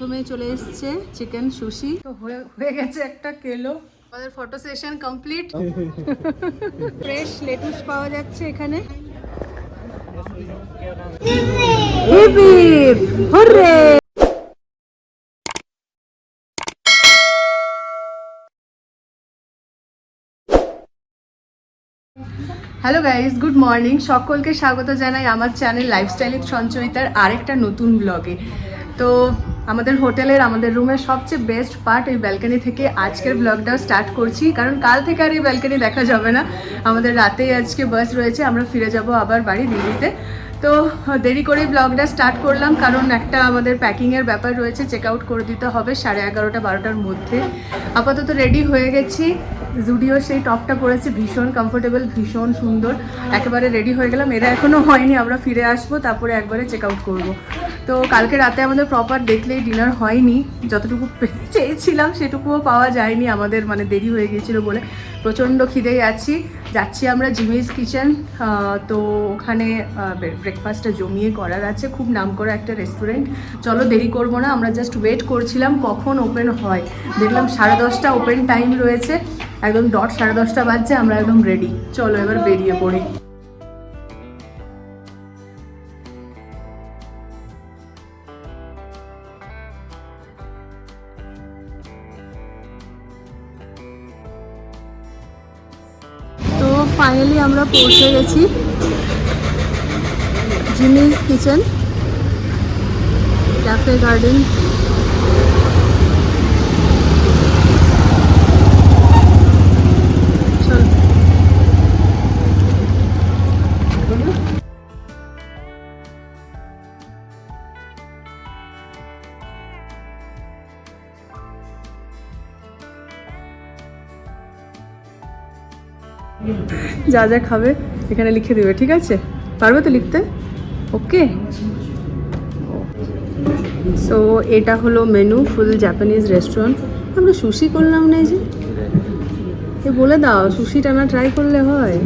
প্রথমে চলে এসছে চিকেন সুশি। তো হয়ে হয়ে গেছে একটা কেলো। আমাদের photo session complete. Fresh lettuce পাওয়া যাচ্ছে এখানে। Hurray hello guys good morning সকলকে স্বাগত জানাই আমার চ্যানেল লাইফস্টাইল সঞ্চয়িতার আরেকটা নতুন ব্লগে তো আমাদের হোটেলের, আমাদের রুমের সবচেয়ে বেস্ট পার্ট এই ব্যালকনি থেকে আজকের ব্লগটা স্টার্ট করছি। কারণ কাল থেকে আর এই ব্যালকনি দেখা যাবে না। আমাদের রাতেই আজকে বাস রয়েছে, আমরা ফিরে যাব আবার বাড়ি দিল্লিতে। তো দেরি করেই ব্লগটা স্টার্ট করলাম, কারণ একটা আমাদের প্যাকিংয়ের ব্যাপার রয়েছে চেক আউট করে দিতে হবে সাড়ে এগারোটা, বারোটার মধ্যে। আপাতত রেডি হয়ে গেছি। জুডিও সেই টপটা পরেছে, ভীষণ কমফোর্টেবল ভীষণ সুন্দর। একেবারে রেডি হয়ে গেলাম। এরা এখনও হয়নি, আমরা ফিরে আসব, তারপরে একবারে চেক আউট করব। তো কালকে রাতে আমাদের প্রপার দেখলেই ডিনার হয়নি। যতটুকু চেয়েছিলাম সেটুকুও পাওয়া যায়নি। আমাদের মানে দেরি হয়ে গিয়েছিল বলে প্রচণ্ড খিদে আছি যাচ্ছি আমরা জিমিস কিচেন। তো ওখানে ব্রেকফাস্টটা জমিয়ে করার আছে। খুব নাম করা একটা রেস্টুরেন্ট চলো দেরি করব না, আমরা জাস্ট ওয়েট করছিলাম কখন ওপেন হয়। দেখলাম সাড়ে দশটা ওপেন টাইম রয়েছে। একদম ডট সাড়ে দশটা বাজছে, আমরা একদম রেডি চলো এবার বেরিয়ে পড়ি। আমরা পৌঁছে গেছি। জিমিস কিচেন ক্যাফে গার্ডেন যা যা খাবে এখানে লিখে দেবে, ঠিক আছে? পারবে তো লিখতে? ওকে সো এটা হলো মেনু ফুল জাপানিজ রেস্টুরেন্ট আমরা সুশি করলাম না যে। এ বলে দাও সুশিটা না ট্রাই করলে হয়।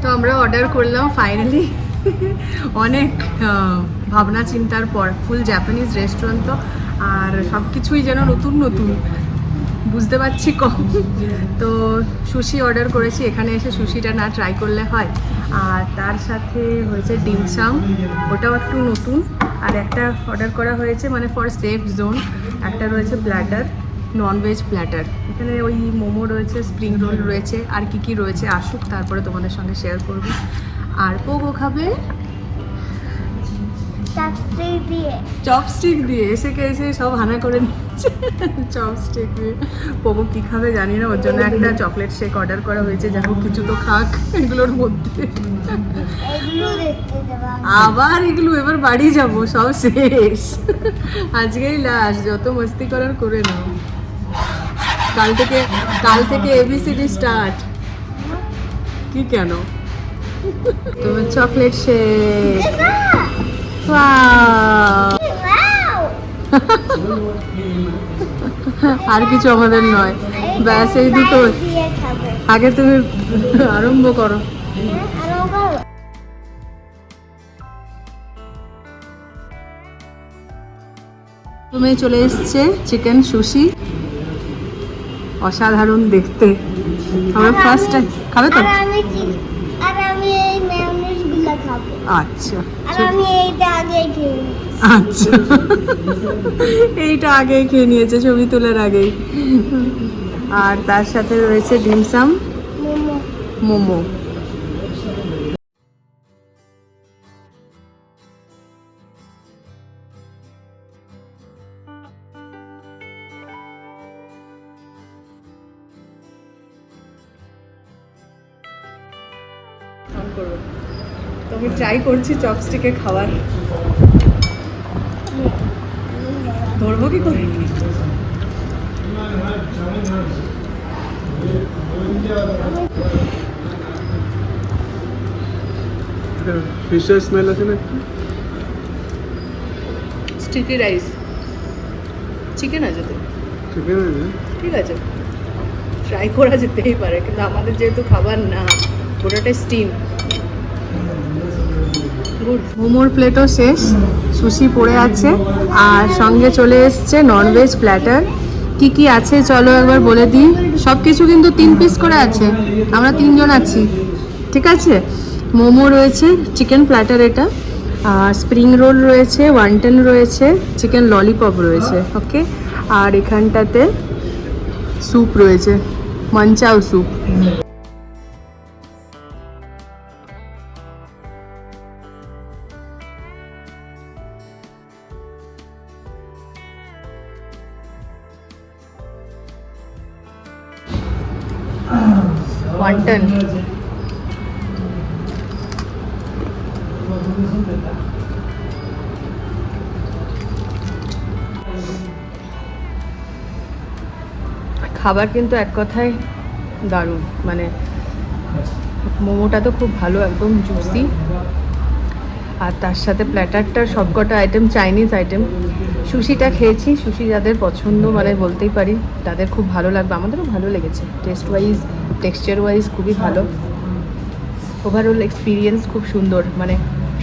তো আমরা অর্ডার করলাম ফাইনালি অনেক ভাবনা চিন্তার পর ফুল জাপানিজ রেস্টুরেন্ট তো। আর সব কিছুই যেন নতুন নতুন। বুঝতে পারছি কম। তো সুশি অর্ডার করেছি, এখানে এসে সুশিটা না ট্রাই করলে হয়। আর তার সাথে হয়েছে ডিমসাম ওটাও একটু নতুন। আর একটা অর্ডার করা হয়েছে মানে ফর সেফ জোন একটা রয়েছে প্ল্যাটার ননভেজ প্ল্যাটার এখানে ওই মোমো রয়েছে স্প্রিং রোল রয়েছে, আর কি কি রয়েছে আসুক, তারপরে তোমাদের সঙ্গে শেয়ার করব। আর পোগো খাবে দিয়ে। চপস্টিক দিয়ে এসে কে এসে সব হানা করে নিচ্ছে চপস্টিক দিয়ে। পোগো কী খাবে জানি না ওর জন্য একটা চকলেট শেক অর্ডার করা হয়েছে যা হোক কিছু তো খাক এগুলোর মধ্যে। আবার এগুলো এবার বাড়ি যাব সব শেষ। আজকেই লাস্ট যত মস্তি করার করে নাও। কাল থেকে কাল থেকে এবিসিডি স্টার্ট কি কেন? তোমার চকলেট শেক আর কিছু আমাদের নয়। ব্যাস এই দুটো। আগে তুমি আরম্ভ করো। প্রথমে চলে এসছে চিকেন সুশি অসাধারণ দেখতে। আমরা ফার্স্ট টাইম খাবে তো আর আমি চি- আর আমি এই ম্যায়োনিজগুলো খাব আচ্ছা। আর এইটা আগে খেয়ে আচ্ছা। এইটা আগেই খেয়ে নিয়েছে ছবি তোলার আগেই। আর তার সাথে রয়েছে ডিমসাম মোমো। মোমো। তো আমি ট্রাই করছি চপস্টিকে খাওয়ার। ধরবো কি করে? ফিশের স্মেল আছে না স্টিকি রাইস চিকেন আছে তো? চিকেন আছে ঠিক আছে। ট্রাই করা যেতেই পারে কিন্তু আমাদের যেহেতু খাবার না পুরোটাই স্টিম মোমোর প্লেটও শেষ, সুশি পড়ে আছে, আর সঙ্গে চলে এসছে ননভেজ প্ল্যাটার কি কি আছে চলো একবার বলে দিই? সব কিছু কিন্তু তিন পিস করে আছে, আমরা তিনজন আছি, ঠিক আছে? মোমো রয়েছে চিকেন প্ল্যাটার এটা, আর স্প্রিং রোল রয়েছে ওয়ান্টন রয়েছে চিকেন ললিপপ রয়েছে ওকে আর এখানটাতে স্যুপ রয়েছে মঞ্চাও স্যুপ খাবার কিন্তু এক কথায় দারুণ মানে মোমোটা তো খুব ভালো, একদম জুসি আর তার সাথে প্ল্যাটারটার সবকটা আইটেম চাইনিজ আইটেম সুশিটা খেয়েছি, সুশি যাদের পছন্দ মানে বলতেই পারি, তাদের খুব ভালো লাগবে, আমাদেরও ভালো লেগেছে। টেস্ট ওয়াইজ টেক্সচার ওয়াইজ খুবই ভালো। ওভারঅল এক্সপিরিয়েন্স খুব সুন্দর মানে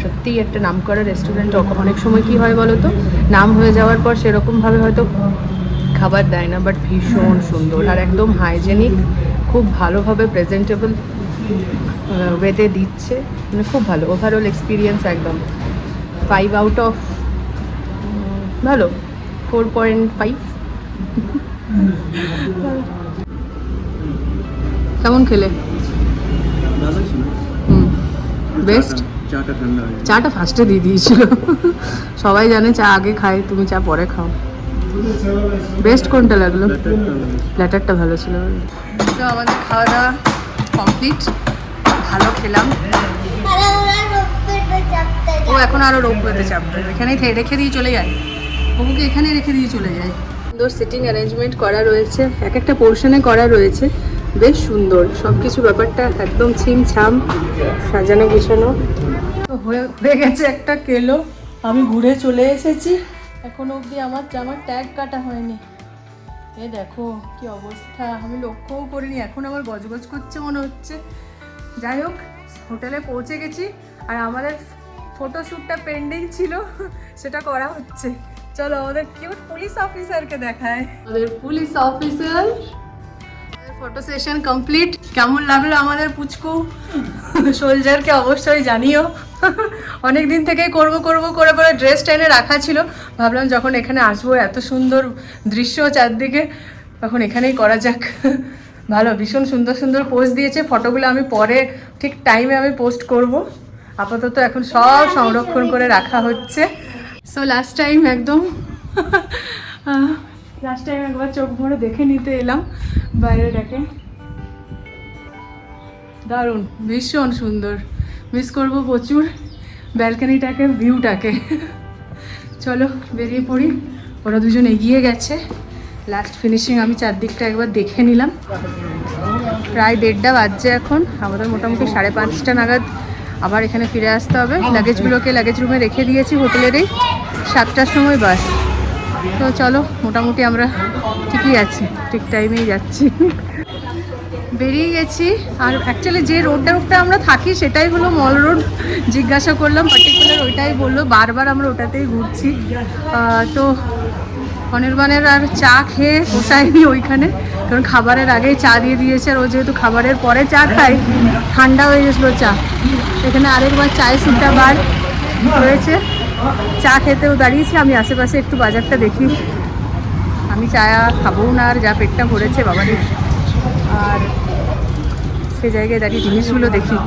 সত্যিই একটা নাম করা রেস্টুরেন্ট অনেক সময় কি হয় বলো তো নাম হয়ে যাওয়ার পর সেরকমভাবে হয়তো খাবার দেয় না বাট ভীষণ সুন্দর আর একদম হাইজেনিক খুব ভালোভাবে প্রেজেন্টেবল ওয়েতে দিচ্ছে। মানে খুব ভালো ওভারঅল এক্সপিরিয়েন্স একদম। ফাইভ আউট অফ ভালো ফোর পয়েন্ট ফাইভ কেমন খেলে? হুম বেস্ট। চাটা ফার্স্টে দিয়ে দিয়েছিল। সবাই জানে চা আগে খায় তুমি চা পরে খাও। বেস্ট কোনটা লাগল? প্ল্যাটারটা ভালো ছিল। তো আমাদের খাওয়া দাওয়া কমপ্লিট ভালো খেলাম। ও এখন আরও রোপ পেতে চাপবে। এখানেই রেখে দিয়ে চলে যায়। বাবুকে এখানে রেখে দিয়ে চলে যায়। সুন্দর সিটিং অ্যারেঞ্জমেন্ট করা রয়েছে। এক একটা পোর্শনে করা রয়েছে। বেশ সুন্দর। সব কিছু ব্যাপারটা একদম ছিম ছাম সাজানো গুছানো তো হয়ে হয়ে গেছে একটা কেলো। আমি ঘুরে চলে এসেছি। এখনও অবধি আমার জামার ট্যাগ কাটা হয়নি। এ দেখো কি অবস্থা। আমি লক্ষ্যও করিনি এখন আমার গজগজ করছে মনে হচ্ছে। যাই হোক হোটেলে পৌঁছে গেছি আর আমাদের ফটোশ্যুটটা পেন্ডিং ছিল সেটা করা হচ্ছে। চলো আমাদের কিউট পুলিশ অফিসারকে দেখায়। আমাদের police officer photo session complete কেমন লাগল আমাদের পুচকু? সোলজারকে অবশ্যই জানিও। অনেক দিন থেকেই করব করব, করে করে ড্রেস টেনে রাখা ছিল। ভাবলাম যখন এখানে আসব, এত সুন্দর দৃশ্য চারদিকে, তখন এখানেই করা যাক। ভালো, ভীষণ সুন্দর সুন্দর পোস্ট দিয়েছে। ফটোগুলো আমি পরে ঠিক টাইমে আমি পোস্ট করব। আপাতত এখন সব সংরক্ষণ করে রাখা হচ্ছে। সো লাস্ট টাইম একদম লাস্ট টাইম একবার চোখ ভরে দেখে নিতে এলাম বাইরেটাকে। দারুণ, ভীষণ সুন্দর। মিস করব প্রচুর ব্যালকানিটাকে ভিউটাকে চলো, বেরিয়ে পড়ি। ওরা দুজন এগিয়ে গেছে। লাস্ট ফিনিশিং আমি চারদিকটা একবার দেখে নিলাম। প্রায় দেড়টা বাজছে এখন। আমাদের মোটামুটি সাড়ে পাঁচটা নাগাদ আবার এখানে ফিরে আসতে হবে। লাগেজগুলোকে লাগেজ রুমে রেখে দিয়েছি হোটেলেরই। সাতটার সময় বাস। তো চলো, মোটামুটি আমরা ঠিকই আছি। ঠিক টাইমেই যাচ্ছি। বেরিয়ে গেছি। আর অ্যাকচুয়ালি যে রোডটা রোডটা আমরা থাকি, সেটাই হলো মল রোড জিজ্ঞাসা করলাম পার্টিকুলার ওইটাই বলল। বারবার আমরা ওটাতেই ঘুরছি। তো অনির্বাণের আর চা খেয়ে পোষায়নি ওইখানে। কারণ খাবারের আগেই চা দিয়ে দিয়েছে। আর ও যেহেতু খাবারের পরে চা খায়, ঠান্ডা হয়ে গেছিল চা। এখানে আরেকবার চায়ের সিটটা বার রয়েছে চা খেতেও দাঁড়িয়েছি। আমি আশেপাশে একটু বাজারটা দেখি। আমি চা খাবও না আর যা পেটটা ভরেছে, বাবারে। আর সে জায়গায় দাঁড়িয়ে জিনিসগুলো দেখি।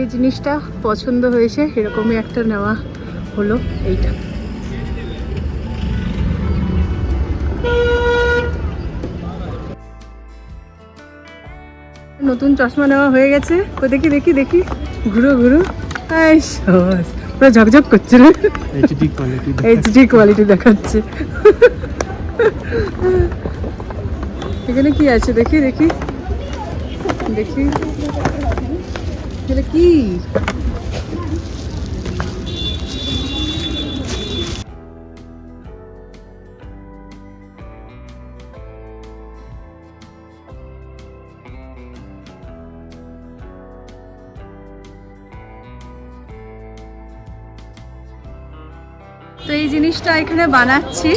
এই জিনিসটা পছন্দ হয়েছে এরকমই একটা নেওয়া হলো এইটা। নতুন চশমা নেওয়া হয়ে গেছে। ও দেখি দেখি দেখি। ঘুরো ঘুরো। পুরো ঝকঝক করছে না? এইচডি কোয়ালিটি দেখাচ্ছে। এখানে কি আছে? দেখি দেখি। দেখি। এখানে কি? তো এই জিনিসটা এখানে বানাচ্ছি।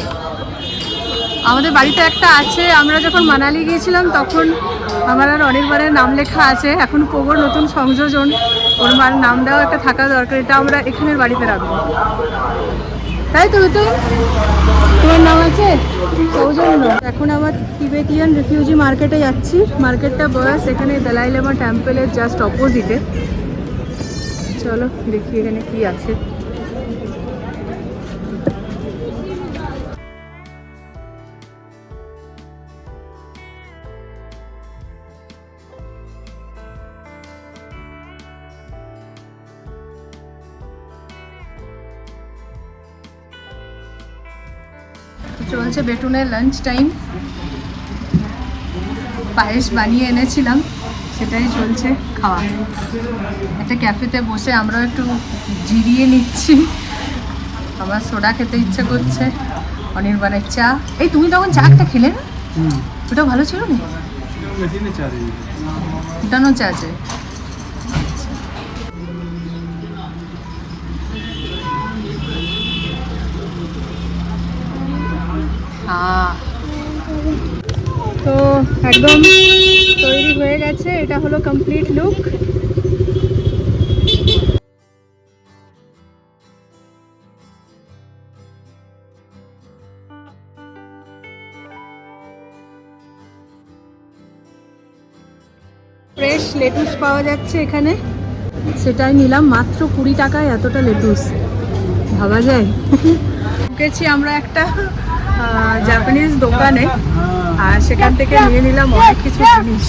আমাদের বাড়িতে একটা আছে, আমরা যখন মানালি গিয়েছিলাম তখন আমার আর অনির্বাণের নাম লেখা আছে, এখন কোবর নতুন সংযোজন, ওর মার নাম দেওয়া একটা থাকা দরকার, এটা আমরা এখানের বাড়িতে রাখব। তাই তো তো তোমার নাম আছে? এখন আমার তিবেতিয়ান রিফিউজি মার্কেটে যাচ্ছি। মার্কেটটা বয়স এখানে দালাই টেম্পলের জাস্ট অপোজিটে চলো দেখি এখানে কি আছে। বেটুনের লাঞ্চ টাইম পায়েস বানিয়ে এনেছিলাম সেটাই চলছে খাওয়া একটা ক্যাফেতে বসে আমরাও একটু জিরিয়ে নিচ্ছি আমার সোডা খেতে ইচ্ছে করছে অনির্বাণের চা এই তুমি তখন চাটা খেলে না ওটা ভালো ছিল না ফুটানো চা আছে তো একদম তৈরি হয়ে গেছে। এটা হলো কমপ্লিট লুক ফ্রেশ লেটুস পাওয়া যাচ্ছে এখানে। সেটাই নিলাম, মাত্র কুড়ি টাকায় এতটা লেটুস ভাবা যায়? ঢুকেছি আমরা একটা জাপানিজ দোকানে, আর সেখান থেকে নিয়ে নিলাম অনেক কিছু জিনিস।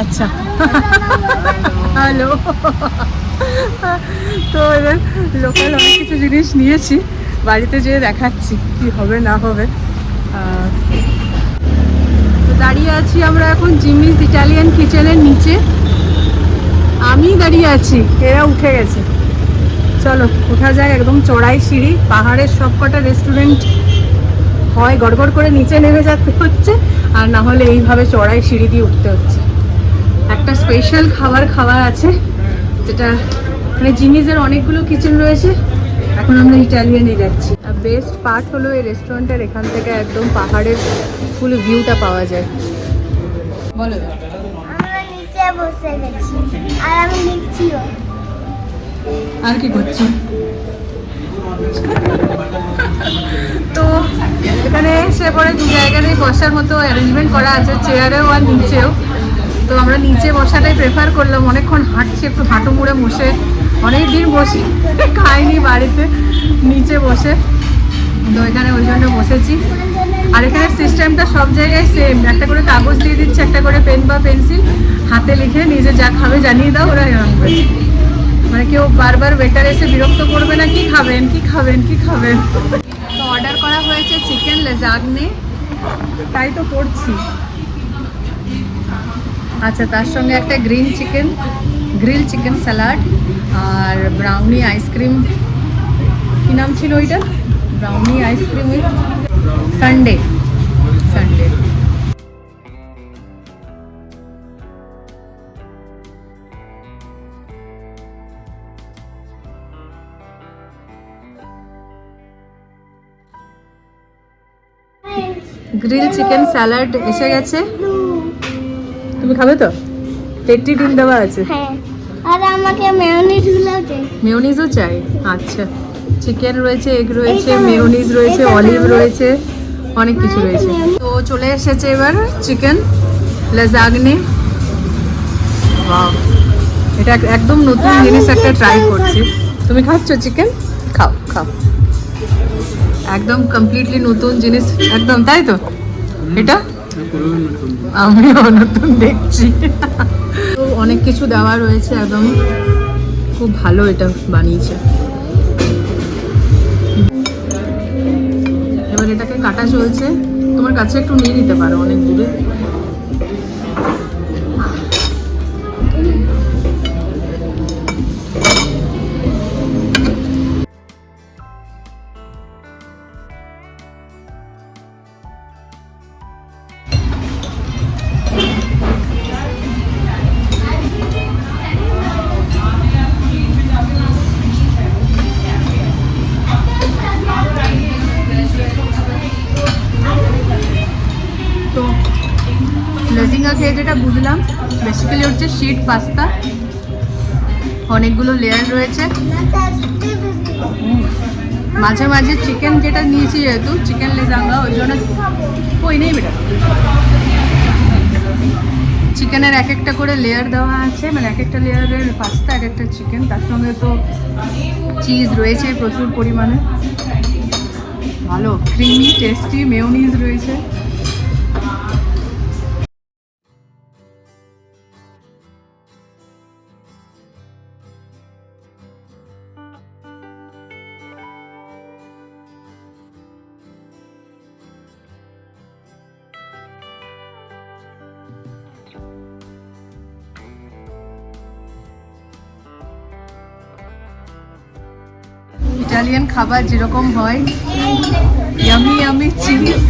আচ্ছা। হ্যালো তো এদের লোকাল অনেক কিছু জিনিস নিয়েছি। বাড়িতে যেয়ে দেখাচ্ছি কি হবে, না হবে। তো দাঁড়িয়ে আছি আমরা এখন জিমিস ইটালিয়ান কিচেনের নিচে। আমি দাঁড়িয়ে আছি, এরা উঠে গেছে। চলো, ওঠা যায় একদম চড়াই সিঁড়ি, পাহাড়ের সবকটা রেস্টুরেন্ট হয়, গড়গড় করে নিচে নেমে যেতে হচ্ছে, আর না হলে এইভাবে চড়াই সিঁড়ি দিয়ে উঠতে হচ্ছে। একটা স্পেশাল খাবার খাওয়ার আছে, যেটা মানে জিনিসের অনেকগুলো কিচেন রয়েছে, এখন আমরা ইটালিয়ানে যাচ্ছি। আর বেস্ট পার্ট হলো এই রেস্টুরেন্টের এখান থেকে একদম পাহাড়ের ফুল ভিউটা পাওয়া যায়। বলো। আমরা নিচে বসে গেছি, আর আমি লিখছিও। আর কি করছি? তো এখানে এসে পরে দু জায়গায় বসার মতো অ্যারেঞ্জমেন্ট করা আছে চেয়ারেও আর নিচেও। তো আমরা নিচে বসাটাই প্রেফার করলাম, অনেকক্ষণ হাঁটছি, একটু হাঁটু মুড়ে বসে। অনেক দিন বসি, খাইনি বাড়িতে, নিচে বসে। তো এখানে ওই জন্য বসেছি। আর এখানে সিস্টেমটা সব জায়গায় সেম একটা করে কাগজ দিয়ে দিচ্ছে, একটা করে পেন বা পেন্সিল হাতে লিখে নিজে যা খাবে জানিয়ে দাও, ওরা আনবে মানে কেউ বারবার ওয়েটার এসে বিরক্ত করবে না কি খাবেন কি খাবেন কি খাবেন? তো অর্ডার করা হয়েছে চিকেন লেজাগনে তাই তো করছি। আচ্ছা তার সঙ্গে একটা green chicken grill chicken salad আর ব্রাউনি আইসক্রিম কী নাম ছিল ওইটা? Brownie ice cream with sundae sundae grill chicken salad এসে গেছে। তুমি খাবে তো? তেট্টি ডিম দেওয়া আছে। হ্যাঁ আর আমাকে মেয়নিজগুলো মেয়োনিজও চাই। আচ্ছা। চিকেন রয়েছে এগ রয়েছে মেয়োনিজ রয়েছে অলিভ রয়েছে অনেক কিছু রয়েছে। তো চলে এসেছে এবার চিকেন লেজাগনে এটা এক- একদম নতুন জিনিস একটা ট্রাই করছি। তুমি খাচ্ছ চিকেন খাও খাও। একদম কমপ্লিটলি নতুন জিনিস একদম তাই তো? এটা? আমি নতুন দেখছি। অনেক কিছু দেওয়া রয়েছে একদম। খুব ভালো এটা বানিয়েছে। এবার এটাকে কাটা চলছে। তোমার কাছে একটু নিয়ে নিতে পারো অনেক দূরে। হচ্ছে শিট পাস্তা অনেকগুলো লেয়ার রয়েছে। মাঝে মাঝে চিকেন যেটা নিয়েছি যেহেতু চিকেন লেজাঙ্গা ওই জন্য ওই নেই বেটা? চিকেনের এক একটা করে লেয়ার দেওয়া আছে মানে এক একটা লেয়ারের পাস্তা এক একটা চিকেন তার সঙ্গে তো চিজ রয়েছে প্রচুর পরিমাণে। ভালো ক্রিমি টেস্টি মেয়োনিজ রয়েছে। ইটালিয়ান খাবার যেরকম হয় ইয়ামি ইয়ামি চিজ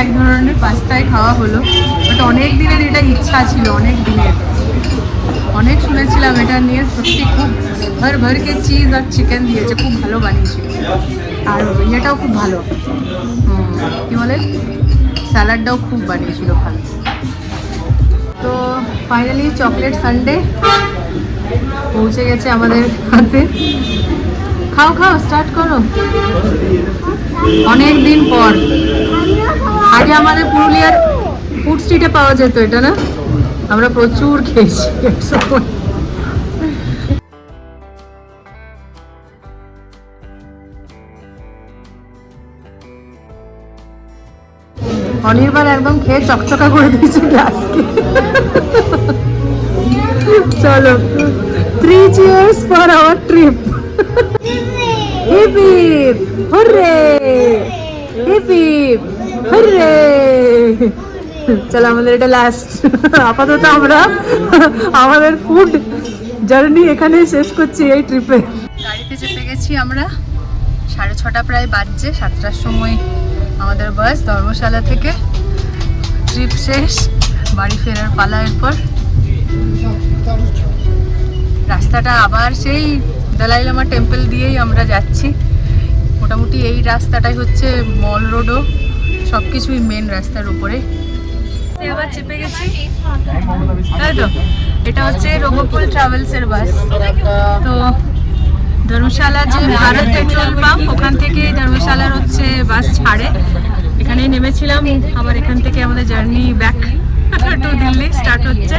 এক ধরনের পাস্তায় খাওয়া হলো। বাট অনেক দিনের এটা ইচ্ছা ছিল, অনেক দিনের। অনেক শুনেছিলাম এটা নিয়ে, সত্যি খুব ভর ভরকে চিজ আর চিকেন দিয়েছে, খুব ভালো বানিয়েছিল আর ইয়েটাও খুব ভালো। কি বলে? স্যালাডটাও খুব বানিয়েছিল ভালো। তো ফাইনালি চকলেট সানডে পৌঁছে গেছে আমাদের হাতে। খাও খাও স্টার্ট করো। অনেক দিন পর। আগে আমাদের পুরুলিয়ার ফুড স্ট্রিটে পাওয়া যেত এটা না? আমরা প্রচুর খেয়েছি। অনির্বাণ একদম খেয়ে চকচকা করে দিয়েছে গ্লাসকে। চলো। Three cheers for our trip hip hip hurray hip hip hurray চলো, আমাদের এটা লাস্ট আপাতত আমরা আমাদের ফুড জার্নি এখানে শেষ করছি এই ট্রিপে গাড়িতে চেপে গেছি আমরা। সাড়ে ছটা প্রায় বাজছে, সাতটার সময় আমাদের বাস ধর্মশালা থেকে। ট্রিপ শেষ, বাড়ি ফেরার পালা এরপর। রাস্তাটা আবার সেই দালাই লামা টেম্পল দিয়েই আমরা যাচ্ছি। মোটামুটি এই রাস্তাটাই হচ্ছে মল রোডও সব কিছুই মেন রাস্তার উপরে। আবার চেপে গেছি। তাই তো? এটা হচ্ছে রঘুকুল ট্রাভেলসের বাস তো ধর্মশালা যে ভারত পেট্রোল পাম্প ওখান থেকে ধর্মশালার হচ্ছে বাস ছাড়ে। এখানে নেমেছিলাম। আবার এখান থেকে আমাদের journey back to Delhi start হচ্ছে।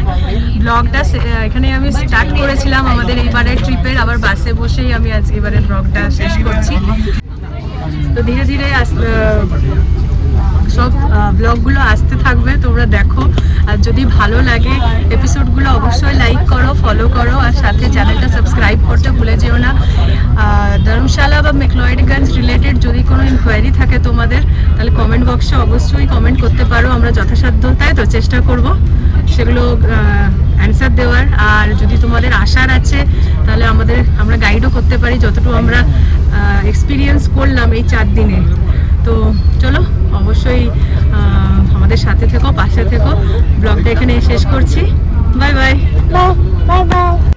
ব্লগটা এখানে আমি স্টার্ট করেছিলাম আমাদের এইবারের ট্রিপের আবার বাসে বসেই আমি আজ এবারের ব্লগটা শেষ করছি। তো ধীরে ধীরে সব ব্লগগুলো আসতে থাকবে, তোমরা দেখো। আর যদি ভালো লাগে এপিসোডগুলো অবশ্যই লাইক করো ফলো করো, আর সাথে চ্যানেলটা সাবস্ক্রাইব করতে ভুলে যেও না। ধর্মশালা বা মেকলয়েডগঞ্জ রিলেটেড যদি কোনো ইনকোয়ারি থাকে তোমাদের, তাহলে কমেন্ট বক্সে অবশ্যই কমেন্ট করতে পারো, আমরা যথাসাধ্য তাই তো চেষ্টা করব সেগুলো অ্যান্সার দেওয়ার। আর যদি তোমাদের আশার আছে, তাহলে আমাদের, আমরা গাইডও করতে পারি, যতটুকু আমরা এক্সপিরিয়েন্স করলাম এই চার দিনে। তো চলো, অবশ্যই আমাদের সাথে থেকো, পাশে থেকো। ব্লগটা এখানে শেষ করছি। বাই। Bye bye bye.